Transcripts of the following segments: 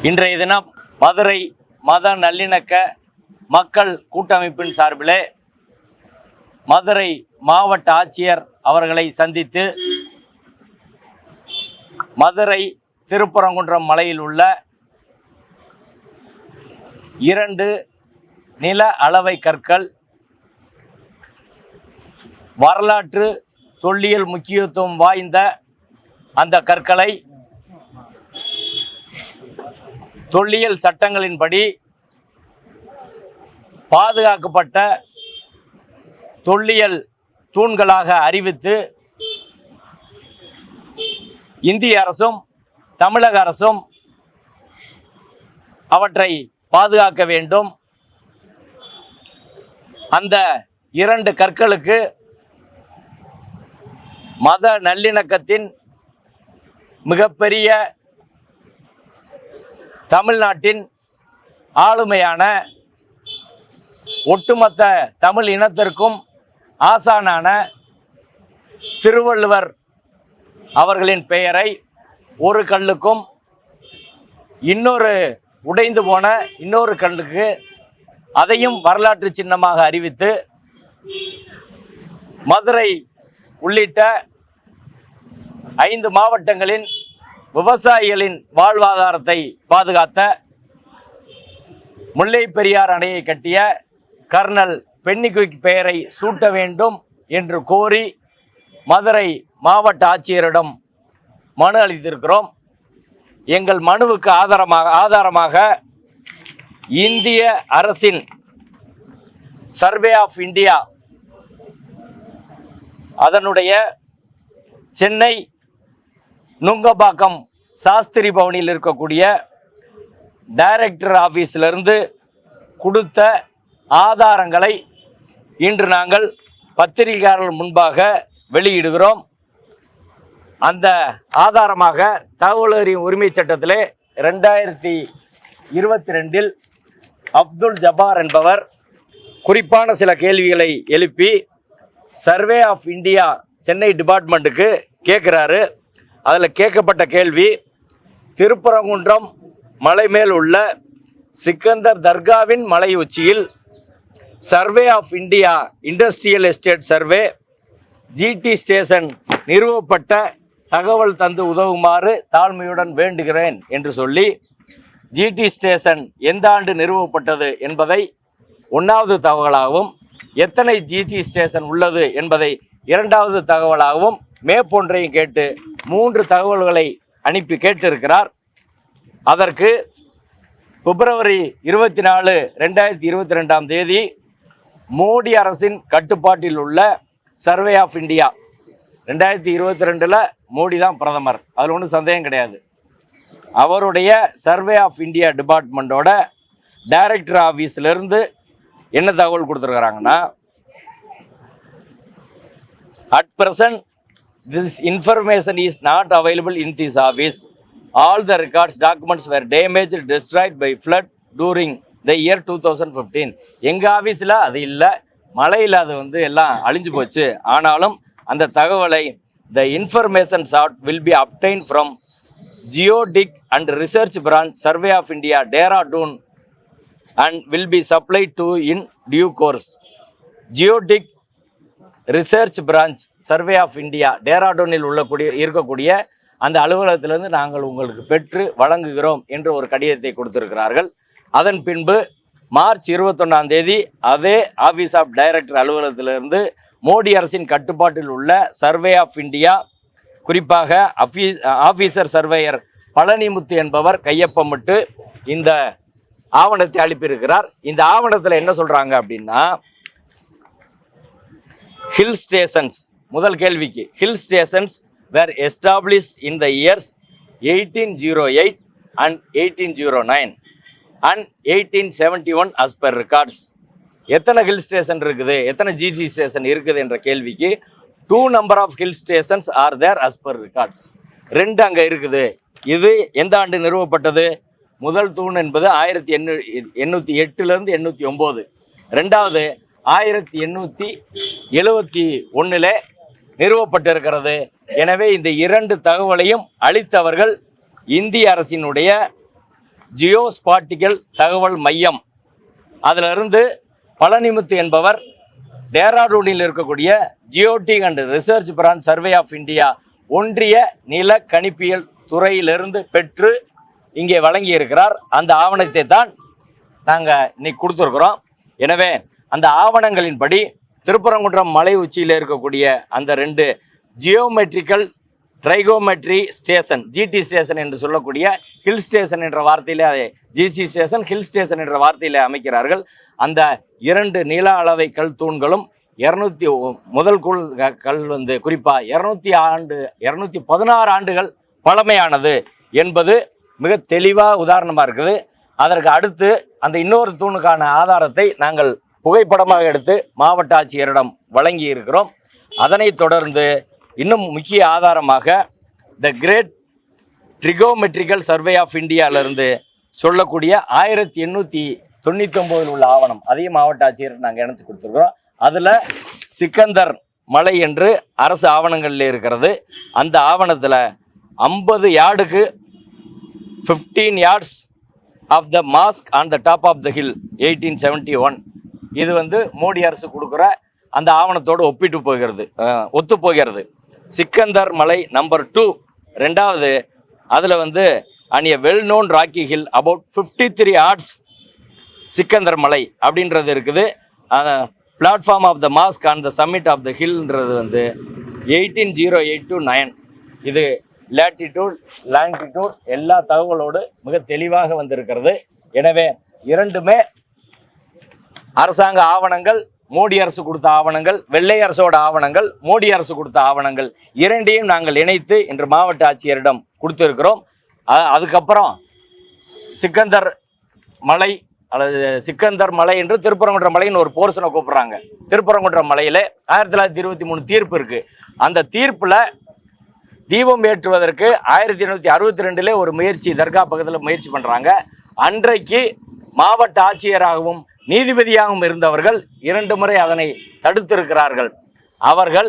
இன்றைய தினம் மதுரை மத நல்லிணக்க மக்கள் கூட்டமைப்பின் சார்பிலே மதுரை மாவட்ட ஆட்சியர் அவர்களை சந்தித்து மதுரை திருப்பரங்குன்றம் மலையில் உள்ள இரண்டு நில அளவை கற்கள் வரலாற்று தொல்லியல் முக்கியத்துவம் வாய்ந்த அந்த கற்களை தொல்லியல் சட்டங்களின்படி பாதுகாக்கப்பட்ட தொல்லியல் தூண்களாக அறிவித்து இந்திய அரசும் தமிழக அரசும் அவற்றை பாதுகாக்க வேண்டும். அந்த இரண்டு கற்களுக்கு மத நல்லிணக்கத்தின் மிகப்பெரிய தமிழ்நாட்டின் ஆளுமையான ஒட்டுமொத்த தமிழ் இனத்திற்கும் ஆசானான திருவள்ளுவர் அவர்களின் பெயரை ஒரு கல்லுக்கும் இன்னொரு உடைந்து போன இன்னொரு கல்லுக்கு அதையும் வரலாற்று சின்னமாக அறிவித்து மதுரை உள்ளிட்ட ஐந்து மாவட்டங்களின் விவசாயிகளின் வாழ்வாதாரத்தை பாதுகாத்த முல்லை பெரியார் அணையை கட்டிய கர்னல் பென்னிகுயிக் பெயரை சூட்ட வேண்டும் என்று கோரி மதுரை மாவட்ட ஆட்சியரிடம் மனு அளித்திருக்கிறோம். எங்கள் மனுவுக்கு ஆதாரமாக ஆதாரமாக இந்திய அரசின் சர்வே ஆஃப் இந்தியா அதனுடைய சென்னை நுங்கபாக்கம் சாஸ்திரி பவனியில் இருக்கக்கூடிய டைரக்டர் ஆஃபீஸிலிருந்து கொடுத்த ஆதாரங்களை இன்று நாங்கள் பத்திரிகையாளர் முன்பாக வெளியிடுகிறோம். அந்த ஆதாரமாக தகவல் அறியும் உரிமை சட்டத்திலே ரெண்டாயிரத்தி இருபத்தி ரெண்டில் அப்துல் ஜபார் என்பவர் குறிப்பான சில கேள்விகளை எழுப்பி சர்வே ஆஃப் இந்தியா சென்னை டிபார்ட்மெண்ட்டுக்கு கேட்குறாரு. அதில் கேட்கப்பட்ட கேள்வி திருப்பரங்குன்றம் மலை மேல் உள்ள சிக்கந்தர் தர்காவின் மலை உச்சியில் survey of India industrial estate survey GT station நிறுவப்பட்ட தகவல் தந்து உதவுமாறு தாழ்மையுடன் வேண்டுகிறேன் என்று சொல்லி ஜிடி ஸ்டேஷன் எந்த ஆண்டு நிறுவப்பட்டது என்பதை ஒன்றாவது தகவலாகவும் எத்தனை ஜிடி ஸ்டேஷன் உள்ளது என்பதை இரண்டாவது தகவலாகவும் மேற்பொன்றையும் கேட்டு மூன்று தகவல்களை அனுப்பி கேட்டிருக்கிறார். அதற்கு பிப்ரவரி இருபத்தி நாலு ரெண்டாயிரத்தி இருபத்தி ரெண்டாம் தேதி மோடி அரசின் கட்டுப்பாட்டில் உள்ள சர்வே ஆஃப் இந்தியா ரெண்டாயிரத்தி இருபத்தி ரெண்டில் மோடி தான் பிரதமர். அதில் ஒன்றும் சந்தேகம் கிடையாது. அவருடைய சர்வே ஆஃப் இந்தியா டிபார்ட்மெண்ட்டோட டைரக்டர் ஆஃபீஸ்லேருந்து என்ன தகவல் கொடுத்துருக்குறாங்கன்னா at this information is not available in this office all the records documents were damage destroyed by flood during the year two thousand fifteen எங்கள் ஆஃபீஸில் அது இல்லை மழையில் அது வந்து எல்லாம் அழிஞ்சு போச்சு ஆனாலும் அந்த தகவலை the information shall will be obtained from geodetic and research branch survey of India Dehra Dun and will be supply to in due course geodetic research branch survey of India டேராடூனில் உள்ளக்கூடிய இருக்கக்கூடிய அந்த அலுவலகத்திலிருந்து நாங்கள் உங்களுக்கு பெற்று வழங்குகிறோம் என்று ஒரு கடிதத்தை கொடுத்திருக்கிறார்கள். அதன் பின்பு மார்ச் இருபத்தொன்னாம் தேதி அதே ஆஃபீஸ் ஆஃப் டைரக்டர் அலுவலகத்திலிருந்து மோடி அரசின் கட்டுப்பாட்டில் உள்ள சர்வே ஆஃப் இந்தியா குறிப்பாக அஃபீஸ் ஆஃபீஸர் சர்வேயர் பழனிமுத்து என்பவர் கையொப்பமிட்டு இந்த ஆவணத்தை அனுப்பியிருக்கிறார். இந்த ஆவணத்தில் என்ன சொல்கிறாங்க அப்படின்னா ஹில் ஸ்டேஷன்ஸ் முதல் கேள்விக்கு hill stations were established in the years eighteen zero eight and eighteen zero nine and eighteen seventy one as per records எத்தனை ஹில் ஸ்டேஷன் இருக்குது? எத்தனை ஜிஜி ஸ்டேஷன் இருக்குது என்ற கேள்விக்கு two number of hill stations are there as per records ரெண்டு அங்கே இருக்குது. இது எந்த ஆண்டு நிறுவப்பட்டது? முதல் தூண் என்பது ஆயிரத்தி எண்ணூ எண்ணூற்றி எட்டுலேருந்து எண்ணூற்றி ஒம்பது ரெண்டாவது ஆயிரத்தி எண்ணூற்றி எழுவத்தி ஒன்றில் நிறுவப்பட்டிருக்கிறது. எனவே இந்த இரண்டு தகவலையும் அளித்தவர்கள் இந்திய அரசினுடைய ஜியோஸ்பாட்டிக்கல் தகவல் மையம். அதிலிருந்து பழனிமுத்து என்பவர் டேராடூனில் இருக்கக்கூடிய geodetic and research branch survey of India ஒன்றிய நில கணிப்பியல் துறையிலிருந்து பெற்று இங்கே வழங்கி இருக்கிறார் அந்த ஆவணத்தை தான் நாங்கள் இன்னைக்கு கொடுத்துருக்குறோம். எனவே அந்த ஆவணங்களின்படி திருப்பரங்குன்றம் மலை உச்சியில் இருக்கக்கூடிய அந்த ரெண்டு geometrical trigonometry station GT station என்று சொல்லக்கூடிய ஹில் ஸ்டேஷன் என்ற வார்த்தையில் அதை ஜிசி ஸ்டேஷன் ஹில் ஸ்டேஷன் என்ற வார்த்தையிலே அமைக்கிறார்கள். அந்த இரண்டு நீள அளவை கல் தூண்களும் இரநூத்தி முதல் குள் க- கல் வந்து குறிப்பாக இரநூத்தி ஆண்டு இரநூத்தி பதினாறு ஆண்டுகள் பழமையானது என்பது மிக தெளிவாக உதாரணமாக இருக்குது. அதற்கு அடுத்து அந்த இன்னொரு தூணுக்கான ஆதாரத்தை நாங்கள் புகைப்படமாக எடுத்து மாவட்ட ஆட்சியரிடம் வழங்கி இருக்கிறோம் அதனைத் தொடர்ந்து இன்னும் முக்கிய ஆதாரமாக the great trigonometrical survey of இந்தியாவிலிருந்து சொல்லக்கூடிய ஆயிரத்தி எண்ணூற்றி தொண்ணூத்தொம்போதில் உள்ள ஆவணம். அதையும் மாவட்ட ஆட்சியர் நாங்கள் இணைத்து கொடுத்துருக்குறோம். அதில் சிக்கந்தர் மலை என்று அரசு ஆவணங்களில் இருக்கிறது. அந்த ஆவணத்தில் ஐம்பது யார்டுக்கு fifteen yards of the mosque on the top of the hill eighteen seventy one இது வந்து மோடி அரசு கொடுக்குற அந்த ஆவணத்தோடு ஒப்பிட்டு போகிறது ஒத்து போகிறது. சிக்கந்தர் மலை நம்பர் டூ ரெண்டாவது அதில் வந்து and a well known rocky hill about fifty three yards Sikandar மலை அப்படின்றது இருக்குது. Platform of the mosque on the summit of the ஹில்ன்றது வந்து eighteen zero eight two nine இது லேட்டிடியூட் லாங்கிடியூட் எல்லா தகவலோடு மிக தெளிவாக வந்திருக்கிறது. எனவே இரண்டுமே அரசாங்க ஆவணங்கள் மோடி அரசு கொடுத்த ஆவணங்கள் வெள்ளை அரசோட ஆவணங்கள் மோடி அரசு கொடுத்த ஆவணங்கள் இரண்டையும் நாங்கள் இணைத்து இன்று மாவட்ட ஆட்சியரிடம் கொடுத்திருக்கிறோம். அதுக்கப்புறம் சிக்கந்தர் மலை அல்லது சிக்கந்தர் மலை என்று திருப்பரங்குன்றம் மலைன்னு ஒரு போர்ஷனை கூப்பிட்றாங்க. திருப்பரங்குன்றம் மலையில் ஆயிரத்தி தொள்ளாயிரத்தி இருபத்தி மூணு தீர்ப்பு இருக்குது அந்த தீர்ப்பில் தீபம் ஏற்றுவதற்கு ஆயிரத்தி எண்ணூற்றி அறுபத்தி ரெண்டுல ஒரு முயற்சி தர்கா பக்கத்தில் முயற்சி பண்ணுறாங்க அன்றைக்கு மாவட்ட ஆட்சியராகவும் நீதிபதியாகவும் இருந்தவர்கள் இரண்டு முறை அதனை தடுத்திருக்கிறார்கள். அவர்கள்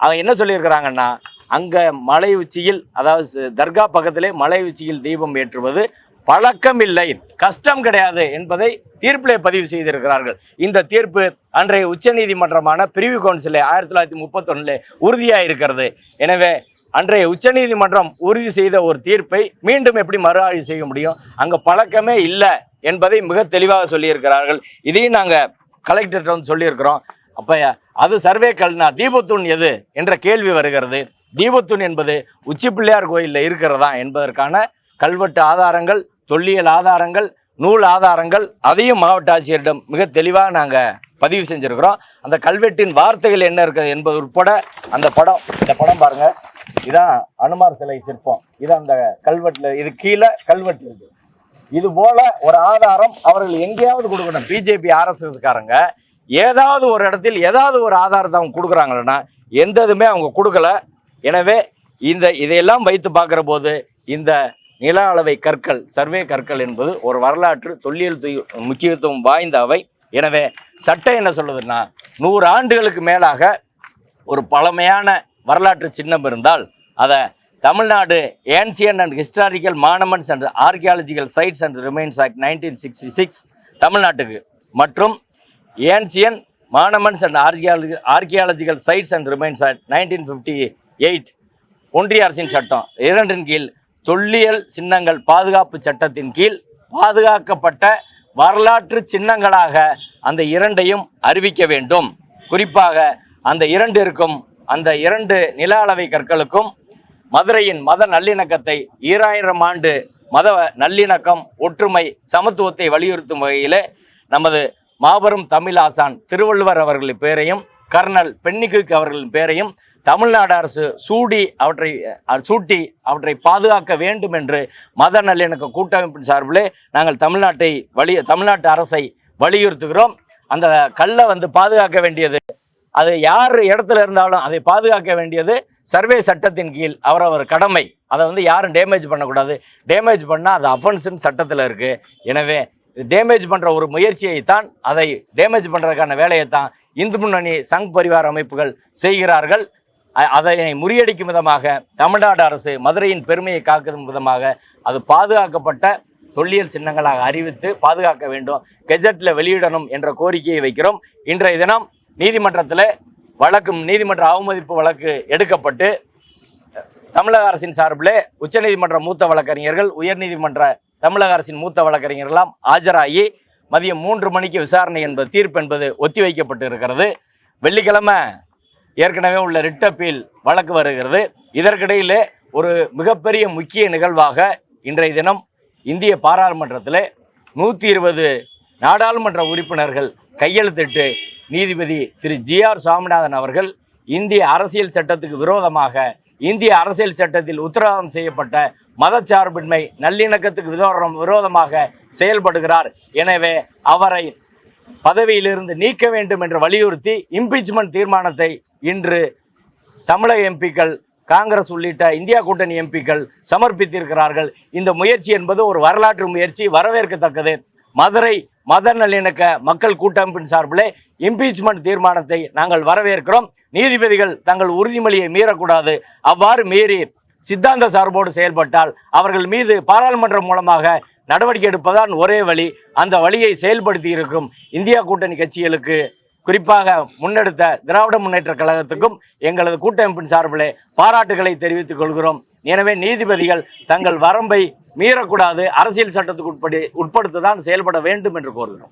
அவங்க என்ன சொல்லியிருக்கிறாங்கன்னா அங்கே மலை உச்சியில் அதாவது தர்கா பக்கத்திலே மலை உச்சியில் தீபம் ஏற்றுவது பழக்கம் இல்லை கஷ்டம் கிடையாது என்பதை தீர்ப்பிலே பதிவு செய்திருக்கிறார்கள். இந்த தீர்ப்பு அன்றைய உச்சநீதிமன்றமான பிரிவு கவுன்சிலே ஆயிரத்தி தொள்ளாயிரத்தி முப்பத்தொன்னில் உறுதியாக இருக்கிறது எனவே அன்றைய உச்சநீதிமன்றம் உறுதி செய்த ஒரு தீர்ப்பை மீண்டும் எப்படி மறு ஆய்வு செய்ய முடியும்? அங்கே பழக்கமே இல்லை என்பதை மிக தெளிவாக சொல்லியிருக்கிறார்கள். இதையும் நாங்கள் கலெக்டர்கிட்ட வந்து சொல்லியிருக்கிறோம். அப்போ அது சர்வே கல்னா தீபத்தூண் எது என்ற கேள்வி வருகிறது. தீபத்தூண் என்பது உச்சி பிள்ளையார் கோயிலில் இருக்கிறதா என்பதற்கான கல்வெட்டு ஆதாரங்கள் தொல்லியல் ஆதாரங்கள் நூல் ஆதாரங்கள் அதையும் மாவட்ட ஆட்சியரிடம் மிக தெளிவாக நாங்கள் பதிவு செஞ்சுருக்கிறோம். அந்த கல்வெட்டின் வார்த்தைகள் என்ன இருக்குது என்பது உட்பட அந்த படம் இந்த படம் பாருங்கள் இதான் அனுமார் சிலை சிற்பம். இது அந்த கல்வெட்டில் இது கீழே கல்வெட்டு இருக்கு. இது போல ஒரு ஆதாரம் அவர்கள் எங்கேயாவது கொடுக்கணும். பிஜேபி ஆர்எஸ்எஸ்காரங்க ஏதாவது ஒரு இடத்தில் ஏதாவது ஒரு ஆதாரத்தை அவங்க கொடுக்குறாங்கன்னா எந்த இதுமே அவங்க கொடுக்கல. எனவே இந்த இதையெல்லாம் வைத்து பார்க்குற போது இந்த நில அளவை கற்கள் சர்வே கற்கள் என்பது ஒரு வரலாற்று தொல்லியல் முக்கியத்துவம் வாய்ந்த அவை. எனவே சட்டம் என்ன சொல்லுதுன்னா நூறு ஆண்டுகளுக்கு மேலாக ஒரு பழமையான வரலாற்று சின்னம் இருந்தால் அதை Tamil Nadu ancient and historical monuments and archaeological sites and remains act nineteen sixty six தமிழ்நாட்டுக்கு. மற்றும் ancient monuments and archaeology archaeological sites and remains act nineteen fifty eight ஒன்றிய அரசின் சட்டம். இரண்டின் கீழ் தொல்லியல் சின்னங்கள் பாதுகாப்பு சட்டத்தின் கீழ் பாதுகாக்கப்பட்ட வரலாற்று சின்னங்களாக அந்த இரண்டையும் அறிவிக்க வேண்டும். குறிப்பாக அந்த இரண்டிற்கும் அந்த இரண்டு நில அளவை கற்களுக்கும் மதுரையின் மத நல்லிணக்கத்தை ஈராயிரம் ஆண்டு மத நல்லிணக்கம் ஒற்றுமை சமத்துவத்தை வலியுறுத்தும் வகையில் நமது மாபெரும் தமிழாசான் திருவள்ளுவர் அவர்களின் பேரையும் கர்னல் பென்னிகுக் அவர்களின் பேரையும் தமிழ்நாடு அரசு சூடி அவற்றை சூட்டி அவற்றை பாதுகாக்க வேண்டும் என்று மத நல்லிணக்க கூட்டமைப்பின் சார்பிலே நாங்கள் தமிழ்நாட்டை வலி தமிழ்நாட்டு அரசை வலியுறுத்துகிறோம். அந்த கல்லை வந்து பாதுகாக்க வேண்டியது அது யார் இடத்துல இருந்தாலும் அதை பாதுகாக்க வேண்டியது சர்வே சட்டத்தின் கீழ் அவரவர் கடமை. அதை வந்து யாரும் டேமேஜ் பண்ணக்கூடாது. டேமேஜ் பண்ணால் அது அஃபென்ஸுன்னு சட்டத்தில் இருக்குது எனவே டேமேஜ் பண்ணுற ஒரு முயற்சியை தான் அதை டேமேஜ் பண்ணுறதுக்கான வேலையை தான் இந்து முன்னணி சங் பரிவார அமைப்புகள் செய்கிறார்கள். அதனை முறியடிக்கும் விதமாக தமிழ்நாடு அரசு மதுரையின் பெருமையை காக்கும் விதமாக அது பாதுகாக்கப்பட்ட தொல்லியல் சின்னங்களாக அறிவித்து பாதுகாக்க வேண்டும். கெஜெட்டில் வெளியிடணும் என்ற கோரிக்கையை வைக்கிறோம். இன்றைய தினம் நீதிமன்றத்தில் வழக்கு நீதிமன்ற அவமதிப்பு வழக்கு எடுக்கப்பட்டு தமிழக அரசின் சார்பில் உச்சநீதிமன்ற மூத்த வழக்கறிஞர்கள் உயர்நீதிமன்ற தமிழக அரசின் மூத்த வழக்கறிஞர்கள்லாம் ஆஜராகி மதியம் மூன்று மணிக்கு விசாரணை என்பது தீர்ப்பு என்பது ஒத்திவைக்கப்பட்டு இருக்கிறது வெள்ளிக்கிழமை ஏற்கனவே உள்ள ரிட் அப்பீல் வழக்கு வருகிறது. இதற்கிடையிலே ஒரு மிகப்பெரிய முக்கிய நிகழ்வாக இன்றைய தினம் இந்திய பாராளுமன்றத்தில் நூற்றி இருபது நாடாளுமன்ற உறுப்பினர்கள் கையெழுத்திட்டு நீதிபதி திரு ஜி ஆர் சாமிநாதன் அவர்கள் இந்திய அரசியல் சட்டத்துக்கு விரோதமாக இந்திய அரசியல் சட்டத்தில் உத்தரவாதம் செய்யப்பட்ட மதச்சார்பின்மை நல்லிணக்கத்துக்கு விரோதம் விரோதமாக செயல்படுகிறார். எனவே அவரை பதவியிலிருந்து நீக்க வேண்டும் என்று வலியுறுத்தி இம்பீச்மெண்ட் தீர்மானத்தை இன்று தமிழக எம்பிக்கள் காங்கிரஸ் உள்ளிட்ட இந்தியா கூட்டணி எம்பிக்கள் சமர்ப்பித்திருக்கிறார்கள். இந்த முயற்சி என்பது ஒரு வரலாற்று முயற்சி வரவேற்கத்தக்கது. மதுரை மத நல்லிணக்க மக்கள் கூட்டமைப்பின் சார்பில் இம்பீச்மெண்ட் தீர்மானத்தை நாங்கள் வரவேற்கிறோம். நீதிபதிகள் தங்கள் உறுதிமொழியை மீறக்கூடாது. அவ்வாறு மீறி சித்தாந்த சார்போடு செயல்பட்டால் அவர்கள் மீது பாராளுமன்றம் மூலமாக நடவடிக்கை எடுப்பதான் ஒரே வழி. அந்த வழியை செயல்படுத்தி இருக்கும் இந்தியா கூட்டணி கட்சிகளுக்கு குறிப்பாக முன்னெடுத்த திராவிட முன்னேற்ற கழகத்துக்கும் எங்களது கூட்டமைப்பின் சார்பிலே பாராட்டுகளை தெரிவித்துக் கொள்கிறோம். எனவே நீதிபதிகள் தங்கள் வரம்பை மீறக்கூடாது. அரசியல் சட்டத்துக்கு உட்படி உட்படுத்த தான் செயல்பட வேண்டும் என்று கோருகிறோம்.